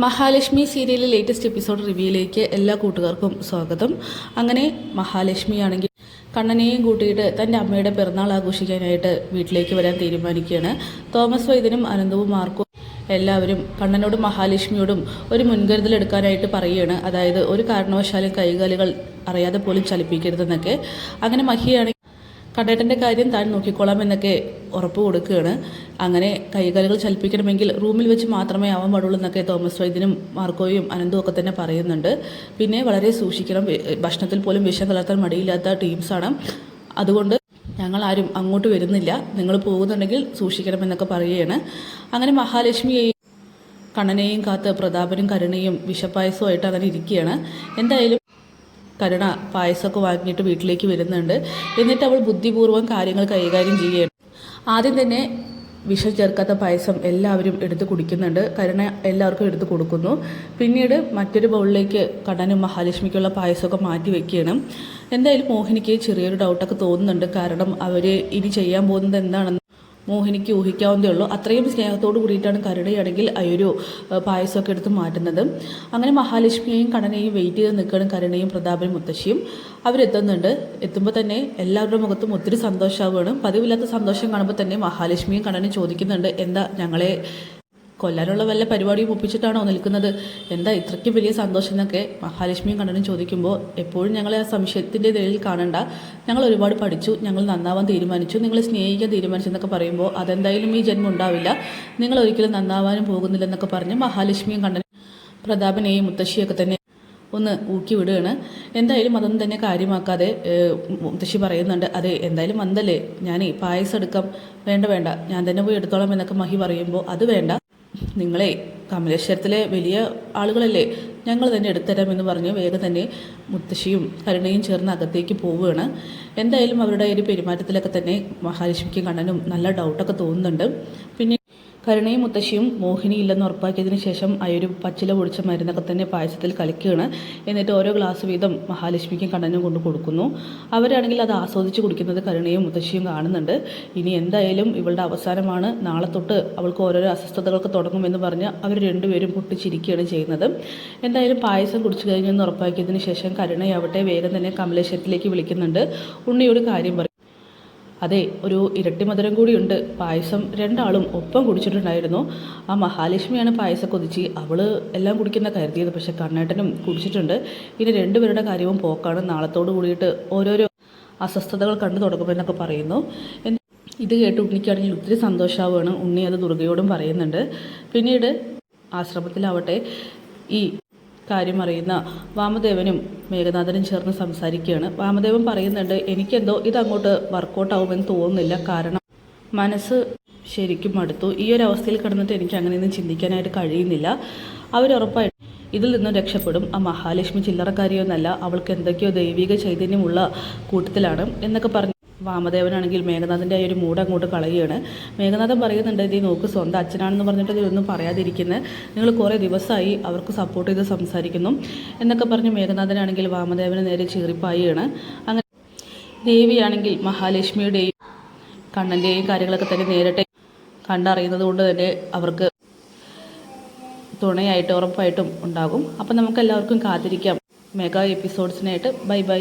മഹാലക്ഷ്മി സീരിയലിലെ latest episode റിവ്യൂയിലേക്ക് എല്ലാ കൂട്ടുകാർക്കും സ്വാഗതം. അങ്ങനെ മഹാലക്ഷ്മി ആണെങ്കിൽ കണ്ണനെയും കൂട്ടിയിട്ട് തന്റെ അമ്മയുടെ പിറന്നാൾ ആഘോഷിക്കാനായിട്ട് വീട്ടിലേക്ക് വരാൻ തീരുമാനിക്കുകയാണ്. തോമസ് വൈദ്യനും അനന്തവും മാർക്കും എല്ലാവരും കണ്ണനോടും മഹാലക്ഷ്മിയോടും ഒരു മുൻകരുതൽ എടുക്കാനായിട്ട് പറയുകയാണ്. അതായത് ഒരു കാരണവശാലും കൈകാലുകൾ അറിയാതെ പോലും ചലിപ്പിക്കരുതെന്നൊക്കെ. അങ്ങനെ മഹിയാണെങ്കിൽ കണ്ണേട്ടന്റെ കാര്യം താൻ നോക്കിക്കോളാം എന്നൊക്കെ ഉറപ്പ് കൊടുക്കുകയാണ്. അങ്ങനെ കൈകാലുകൾ ചലിപ്പിക്കണമെങ്കിൽ റൂമിൽ വെച്ച് മാത്രമേ ആവാൻ പാടുള്ളൂ എന്നൊക്കെ തോമസ് വൈദ്യനും മാർക്കോയും അനന്തും ഒക്കെ തന്നെ പറയുന്നുണ്ട്. പിന്നെ വളരെ സൂക്ഷിക്കണം. ഭക്ഷണത്തിൽ പോലും വിഷം കലർത്താൻ മടിയില്ലാത്ത ടീംസാണ് അതുകൊണ്ട് ഞങ്ങൾ ആരും അങ്ങോട്ട് വരുന്നില്ല. നിങ്ങൾ പോകുന്നുണ്ടെങ്കിൽ സൂക്ഷിക്കണമെന്നൊക്കെ പറയുകയാണ്. അങ്ങനെ മഹാലക്ഷ്മിയെയും കണ്ണനെയും കാത്ത് പ്രതാപനും കരുണയും വിഷപ്പായസവുമായിട്ട് അങ്ങനെ ഇരിക്കുകയാണ്. എന്തായാലും കരുണ പായസമൊക്കെ വാങ്ങിയിട്ട് വീട്ടിലേക്ക് വരുന്നുണ്ട്. എന്നിട്ട് അവൾ ബുദ്ധിപൂർവം കാര്യങ്ങൾ കൈകാര്യം ചെയ്യുകയാണ്. ആദ്യം തന്നെ വിഷം ചേർക്കാത്ത പായസം എല്ലാവരും എടുത്ത് കുടിക്കുന്നുണ്ട്. കരുണ എല്ലാവർക്കും എടുത്ത് കൊടുക്കുന്നു. പിന്നീട് മറ്റൊരു ബൗളിലേക്ക് കണ്ണനും മഹാലക്ഷ്മിക്കുള്ള പായസമൊക്കെ മാറ്റി വെക്കുകയാണ്. എന്തായാലും മോഹിനിക്ക് ചെറിയൊരു ഡൗട്ടൊക്കെ തോന്നുന്നുണ്ട്. കാരണം അവർ ഇനി ചെയ്യാൻ പോകുന്നത് എന്താണെന്ന് മോഹിനിക്ക് ഊഹിക്കാവുന്നതേ ഉള്ളൂ. അത്രയും സ്നേഹത്തോട് കൂടിയിട്ടാണ് കരുണയാണെങ്കിൽ ആ ഒരു പായസമൊക്കെ എടുത്ത് മാറ്റുന്നത്. അങ്ങനെ മഹാലക്ഷ്മിയെയും കണ്ണനെയും വെയിറ്റ് ചെയ്ത് നിൽക്കുകയാണ് കരുണയും പ്രതാപനും മുത്തശ്ശിയും. അവരെത്തുന്നുണ്ട്. എത്തുമ്പോൾ തന്നെ എല്ലാവരുടെ മുഖത്തും ഒത്തിരി സന്തോഷമാവുകയാണ്. പതിവില്ലാത്ത സന്തോഷം കാണുമ്പോൾ തന്നെ മഹാലക്ഷ്മിയും കണ്ണനും ചോദിക്കുന്നുണ്ട് എന്താ ഞങ്ങളെ കൊല്ലാനുള്ള വല്ല പരിപാടിയും ഒപ്പിച്ചിട്ടാണോ നിൽക്കുന്നത്? എന്താ ഇത്രയ്ക്ക് വലിയ സന്തോഷം എന്നൊക്കെ മഹാലക്ഷ്മിയും കണ്ണനും ചോദിക്കുമ്പോൾ എപ്പോഴും ഞങ്ങളെ ആ സംശയത്തിന്റെ നിലയിൽ കാണണ്ട. ഞങ്ങൾ ഒരുപാട് പഠിച്ചു. ഞങ്ങൾ നന്നാവാൻ തീരുമാനിച്ചു. നിങ്ങളെ സ്നേഹിക്കാൻ തീരുമാനിച്ചു എന്നൊക്കെ പറയുമ്പോൾ അതെന്തായാലും ഈ ജന്മം ഉണ്ടാവില്ല. നിങ്ങൾ ഒരിക്കലും നന്നാവാനും പോകുന്നില്ലെന്നൊക്കെ പറഞ്ഞ് മഹാലക്ഷ്മിയും കണ്ണനും പ്രതാപനെയും മുത്തശ്ശിയൊക്കെ തന്നെ ഒന്ന് ഊക്കി വിടുകയാണ്. എന്തായാലും അതൊന്നും തന്നെ കാര്യമാക്കാതെ മുത്തശ്ശി പറയുന്നുണ്ട് അതെ എന്തായാലും വന്നല്ലേ. ഞാനേ പായസം എടുക്കാം. വേണ്ട വേണ്ട. ഞാൻ തന്നെ പോയി എടുത്തോളാം എന്നൊക്കെ മഹി പറയുമ്പോൾ അത് വേണ്ട. നിങ്ങളെ കമലേശ്വരത്തിലെ വലിയ ആളുകളല്ലേ? ഞങ്ങൾ തന്നെ എടുത്തരാമെന്ന് പറഞ്ഞ് വേഗം തന്നെ മുത്തശ്ശിയും കരുണയും ചേർന്ന് അകത്തേക്ക് പോവുകയാണ്. എന്തായാലും അവരുടെ ഒരു പെരുമാറ്റത്തിലൊക്കെ തന്നെ മഹാലക്ഷ്മിക്കും കണ്ണനും നല്ല ഡൗട്ടൊക്കെ തോന്നുന്നുണ്ട്. പിന്നെ കരുണയും മുത്തശ്ശിയും മോഹിനി ഇല്ലെന്ന് ഉറപ്പാക്കിയതിന് ശേഷം ആ ഒരു പച്ചില പൊടിച്ച മരുന്നൊക്കെ തന്നെ പായസത്തിൽ കലക്കുകയാണ് എന്നിട്ട് ഓരോ ഗ്ലാസ് വീതം മഹാലക്ഷ്മിക്കും കണ്ണനും കൊണ്ട് കൊടുക്കുന്നു. അവരാണെങ്കിൽ അത് ആസ്വദിച്ച് കുടിക്കുന്നത് കരുണയും മുത്തശ്ശിയും കാണുന്നുണ്ട്. ഇനി എന്തായാലും ഇവളുടെ അവസാനമാണ്. നാളെ തൊട്ട് അവൾക്ക് ഓരോരോ അസ്വസ്ഥതകൾക്ക് തുടങ്ങുമെന്ന് പറഞ്ഞ് അവർ രണ്ടുപേരും പൊട്ടിച്ചിരിക്കുകയാണ് ചെയ്യുന്നത്. എന്തായാലും പായസം കുടിച്ചു കഴിഞ്ഞെന്ന് ഉറപ്പാക്കിയതിന് ശേഷം കരുണയാവട്ടെ വേഗം തന്നെ കമലേശ്വരത്തിലേക്ക് വിളിക്കുന്നുണ്ട്. ഉണ്ണിയോട് കാര്യം പറയും അതെ ഒരു ഇരട്ടി മധുരം കൂടിയുണ്ട്. പായസം രണ്ടാളും ഒപ്പം കുടിച്ചിട്ടുണ്ടായിരുന്നു. ആ മഹാലക്ഷ്മിയാണ് പായസം കൊതിച്ച് അവൾ എല്ലാം കുടിക്കുന്ന കരുതിയത്. പക്ഷെ കണ്ണേട്ടനും കുടിച്ചിട്ടുണ്ട്. ഇനി രണ്ടുപേരുടെ കാര്യവും പോക്കാണ്. നാളത്തോട് കൂടിയിട്ട് ഓരോരോ അസ്വസ്ഥതകൾ കണ്ടു തുടങ്ങുമെന്നൊക്കെ പറയുന്നു. ഇത് കേട്ട് ഉണ്ണിക്കാണെങ്കിൽ ഒത്തിരി സന്തോഷമാവുകയാണ്. ഉണ്ണി അത് ദുർഗയോടും പറയുന്നുണ്ട്. പിന്നീട് ആശ്രമത്തിലാവട്ടെ. ഈ കാര്യം അറിയുന്ന വാമദേവനും മേഘനാഥനും ചേർന്ന് സംസാരിക്കുകയാണ്. വാമദേവൻ പറയുന്നുണ്ട് എനിക്കെന്തോ ഇതങ്ങോട്ട് വർക്കൗട്ടാവുമെന്ന് തോന്നുന്നില്ല. കാരണം മനസ്സ് ശരിക്കും മടുത്തു. ഈ ഒരു അവസ്ഥയിൽ കിടന്നിട്ട് എനിക്ക് അങ്ങനെയൊന്നും ചിന്തിക്കാനായിട്ട് കഴിയുന്നില്ല. അവരുറപ്പായിട്ട് ഇതിൽ നിന്നും രക്ഷപ്പെടും. ആ മഹാലക്ഷ്മി ചില്ലറക്കാരിയൊന്നല്ല. അവൾക്ക് എന്തൊക്കെയോ ദൈവിക ചൈതന്യമുള്ള കൂട്ടത്തിലാണ് എന്നൊക്കെ പറഞ്ഞ് വാമദേവനാണെങ്കിൽ മേഘനാഥന്റെ ആ ഒരു മൂഡ് അങ്ങോട്ട് കളയുകയാണ്. മേഘനാഥൻ പറയുന്നുണ്ട് നീ നോക്ക് സ്വന്തം അച്ഛനാണെന്ന് പറഞ്ഞിട്ട് ഇതൊന്നും പറയാതിരിക്കുന്നത് നിങ്ങൾ കുറേ ദിവസമായി അവർക്ക് സപ്പോർട്ട് ചെയ്ത് സംസാരിക്കുന്നു. എന്നൊക്കെ പറഞ്ഞ് മേഘനാഥനാണെങ്കിൽ വാമദേവന് നേരെ ചീറിപ്പായുകയാണ്. അങ്ങനെ ദേവിയാണെങ്കിൽ മഹാലക്ഷ്മിയുടെയും കണ്ണന്റെയും കാര്യങ്ങളൊക്കെ തന്നെ നേരിട്ട് കണ്ടറിയുന്നത് കൊണ്ട് തന്നെ അവർക്ക് തുണയായിട്ട് ഉറപ്പായിട്ടും ഉണ്ടാകും. അപ്പം നമുക്ക് എല്ലാവർക്കും കാത്തിരിക്കാം. മെഗാ എപ്പിസോഡ്സിനായിട്ട് ബൈ ബൈ.